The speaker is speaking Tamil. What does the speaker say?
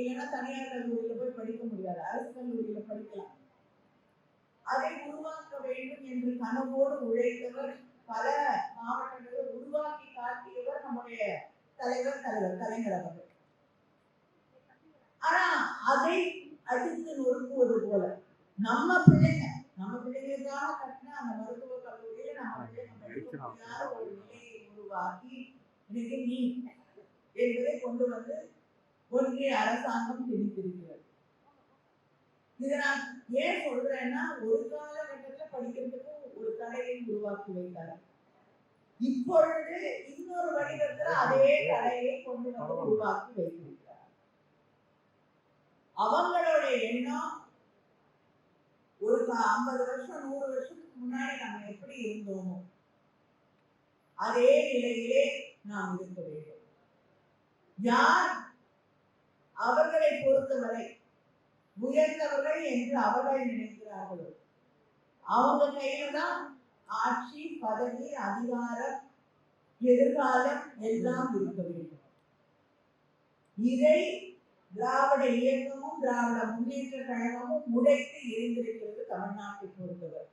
இல்லைன்னா தனியார் கல்லூரியில போய் படிக்க முடியாது. அரசு கல்லூரியில படிக்கலாம். அதை உருவாக்க வேண்டும் என்று கனவோடு உழைத்தவர் பல மாவட்டங்களை உருவாக்கி காட்டியவர் நம்முடைய தலைவர் தலைவர் கலைஞர் அவர்கள். ஆனா அதை அடித்து நொறுக்குவது போல நம்ம பிள்ளைங்க நம்ம பிள்ளைங்களுக்காக கட்டின அந்த மருத்துவ கல்லூரியில நம்ம பிள்ளைங்க படிக்க முடியாத ஒரு நிலையை உருவாக்கி இன்னைக்கு நீ என்பதை கொண்டு வந்து ஒன்றிய அரசாங்கம் திணித்திருக்கிறது இதை நான் ஏன் சொல்றேன்னா ஒரு காலகட்டத்துல படிக்கிறதுக்கு ஒரு தடையை உருவாக்கி வைத்தார். இப்பொழுது இன்னொரு வடிவத்துல அதே தடையை கொண்டு வந்து உருவாக்கி வைத்திருக்கிறார். அவங்களுடைய எண்ணம் ஒரு ஐம்பது வருஷம் நூறு வருஷத்துக்கு முன்னாடி நம்ம எப்படி இருந்தோமோ அதே நிலையிலே நாம் இருக்க வேண்டும். யார் அவர்களை உயர்ந்தவர்கள் என்று அவர்கள் நினைக்கிறார்களோ. அவங்க கையில தான் ஆட்சி பதவி அதிகாரம் எதிர்காலம் எல்லாம் இருக்க வேண்டும். இதை திராவிட இயக்கமும் திராவிட முன்னேற்ற கழகமும் உடைத்து இருந்திருக்கிறது தமிழ்நாட்டை பொறுத்தவரை.